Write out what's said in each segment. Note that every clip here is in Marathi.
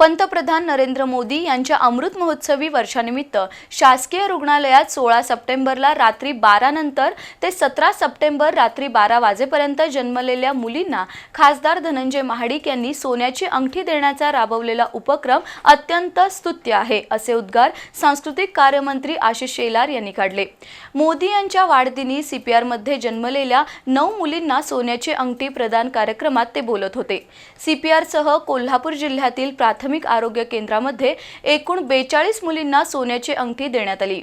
पंतप्रधान नरेंद्र मोदी यांच्या अमृत महोत्सवी वर्षानिमित्त शासकीय रुग्णालयात सोळा सप्टेंबरला रात्री बारा नंतर ते सतरा सप्टेंबर रात्री बारा वाजेपर्यंत जन्मलेल्या मुलींना खासदार धनंजय महाडिक यांनी सोन्याची अंगठी देण्याचा राबवलेला उपक्रम अत्यंत स्तुत्य आहे असे उद्गार सांस्कृतिक कार्यमंत्री आशिष शेलार यांनी काढले. मोदी यांच्या वाढदिनी सीपीआरमध्ये जन्मलेल्या नऊ मुलींना सोन्याची अंगठी प्रदान कार्यक्रमात ते बोलत होते. सीपीआरसह कोल्हापूर जिल्ह्यातील प्राथमिक आरोग्य केंद्रामध्ये एकूण बेचाळीस मुलींना सोन्याची अंगठी देण्यात आली.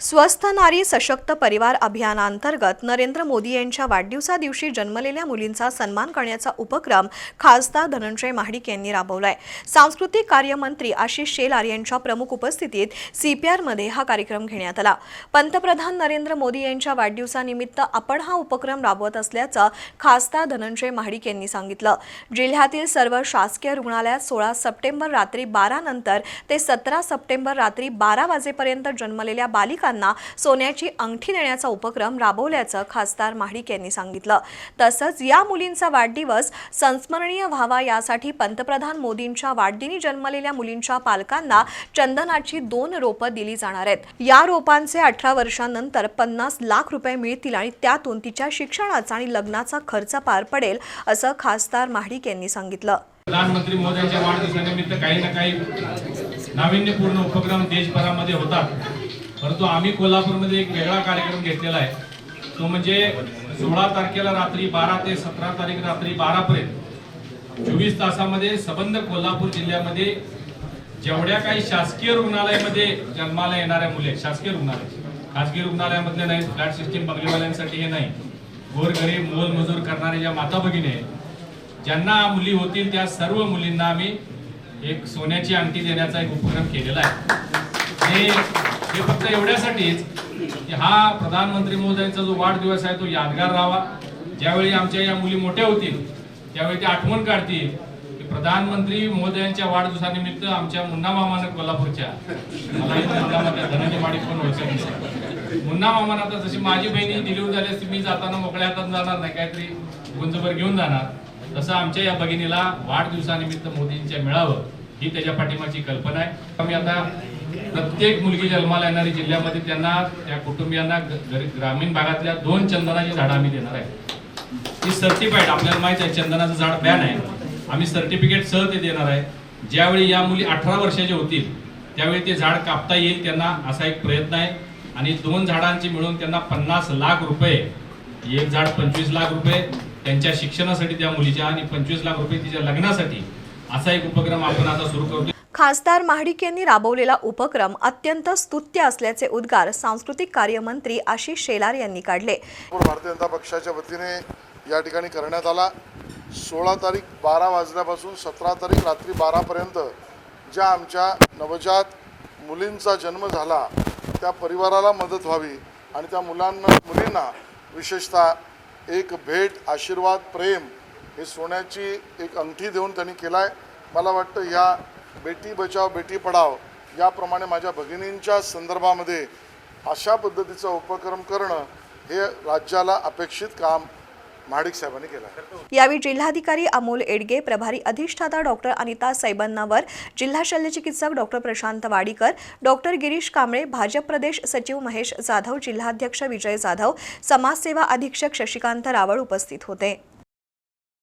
स्वस्थ नारी सशक्त परिवार अभियानांतर्गत नरेंद्र मोदी यांच्या वाढदिवसादिवशी जन्मलेल्या मुलींचा सन्मान करण्याचा उपक्रम खासदार धनंजय महाडिक यांनी राबवलाय. सांस्कृतिक कार्यमंत्री आशिष शेलार यांच्या प्रमुख उपस्थितीत सीपीआरमध्ये हा कार्यक्रम घेण्यात आला. पंतप्रधान नरेंद्र मोदी यांच्या वाढदिवसानिमित्त आपण हा उपक्रम राबवत असल्याचं खासदार धनंजय महाडिक यांनी सांगितलं. जिल्ह्यातील सर्व शासकीय रुग्णालयात सोळा सप्टेंबर रात्री बारा नंतर ते सतरा सप्टेंबर रात्री बारा वाजेपर्यंत जन्मलेल्या बालिका बालिकांना सोन्याची अंगठी देण्याचा उपक्रम राबवल्याचं खासदार महाडिक यांनी सांगितलं. तसंच या मुलींचा वाढदिवस संस्मरणीय व्हावा यासाठी पंतप्रधान मोदींच्या वाढदिनी जन्मलेल्या मुलींच्या पालकांना चंदनाची दोन रोपं दिली जाणार आहेत. या रोपांचे अठरा वर्षांनंतर पन्नास लाख रुपये मिळतील आणि त्यातून तिच्या शिक्षणाचा आणि लग्नाचा खर्च पार पडेल असं खासदार महाडिक यांनी सांगितलं. प्रधानमंत्री मोदयांच्या वाढदिवसानिमित्त काही ना काही नाविन्यपूर्ण उपक्रम देशभरामध्ये होतात. परंतु आम्ही कोल्हापूरमध्ये एक वेगळा कार्यक्रम घेतलेला आहे. तो म्हणजे सोळा तारखेला रात्री बारा ते सतरा तारीख रात्री बारापर्यंत चोवीस तासामध्ये सबंध कोल्हापूर जिल्ह्यामध्ये जेवढ्या काही शासकीय रुग्णालयामध्ये जन्माला येणाऱ्या मुले शासकीय रुग्णालय खासगी रुग्णालयामधले नाही फ्लॅट सिस्टीम बंगलेवाल्यांसाठी हे नाही. गोरगरीब मोलमजूर करणारे ज्या माता भगिनी आहेत ज्यांना मुली होतील त्या सर्व मुलींना आम्ही एक सोन्याची अंगठी देण्याचा एक उपक्रम केलेला आहे. हे फक्त एवढ्यासाठीच की हा प्रधानमंत्री महोदयांचा जो वाढदिवस आहे तो यादगार राहावा. ज्यावेळी आमच्या या मुली मोठ्या होतील त्यावेळी ते आठवण काढतील की प्रधानमंत्री महोदयांच्या वाढदिवसानिमित्त आमच्या मुन्ना मामानं कोल्हापूरच्या मला पण मुन्ना मामानं आता जशी माझी बहिणी डिलिव्हरी झाली असती मी जाताना मोकळ्या हातात जाणार नाही काहीतरी गुंजभर घेऊन जाणार. तसं आमच्या या भगिनीला वाढदिवसानिमित्त मोदींच्या मिळावं ही त्याच्या पाठिंबाची कल्पना आहे. आम्ही आता प्रत्येक मुलगी जन्माला येणारी जिल्ह्यामध्ये त्यांना त्या कुटुंबियांना ग्रामीण भागातल्या दोन चंदनाची झाडं आम्ही देणार आहे. ती सर्टिफाईड आपल्याला माहिती आहे चंदनाचं झाड बॅन आहे. आम्ही सर्टिफिकेट सह ते देणार आहे. ज्यावेळी या मुली अठरा वर्षाच्या होतील त्यावेळी ते झाड कापता येईल त्यांना असा एक प्रयत्न आहे. आणि दोन झाडांची मिळून त्यांना पन्नास लाख रुपये एक झाड पंचवीस लाख रुपये त्यांच्या शिक्षणासाठी त्या मुलीच्या आणि पंचवीस लाख रुपये तिच्या लग्नासाठी असा एक उपक्रम आपण आता सुरू करतो खासदार महाडिक यांनी राबवलेला उपक्रम अत्यंत स्तुत्य असल्याचे उद्गार सांस्कृतिक कार्यमंत्री आशिष शेलार यांनी काढले. भारतीय जनता पक्षाच्या वतीने या ठिकाणी करण्यात आला. सोळा तारीख बारा वाजल्यापासून सतरा तारीख रात्री बारापर्यंत ज्या आमच्या नवजात मुलींचा जन्म झाला त्या परिवाराला मदत व्हावी आणि त्या मुलांना मुलींना विशेषतः एक भेट आशीर्वाद प्रेम हे सोन्याची एक अंगठी देऊन त्यांनी केला आहे मला वाटतं ह्या बेटी बचाव बेटी पढाव याप्रमाणे माझ्या भगिनींच्या संदर्भामध्ये अशा पद्धतीचा उपक्रम करणं हे राज्याला अपेक्षित काम महाडिक साहेबांनी केलं यावेळी जिल्हाधिकारी अमोल एडगे प्रभारी अधिष्ठाता डॉक्टर अनिता सैबन्नावर जिल्हा शल्यचिकित्सक डॉक्टर प्रशांत वाडीकर डॉक्टर गिरीश कांबळे भाजप प्रदेश सचिव महेश जाधव जिल्हाध्यक्ष विजय जाधव समाजसेवा अधीक्षक शशिकांत रावळ उपस्थित होते.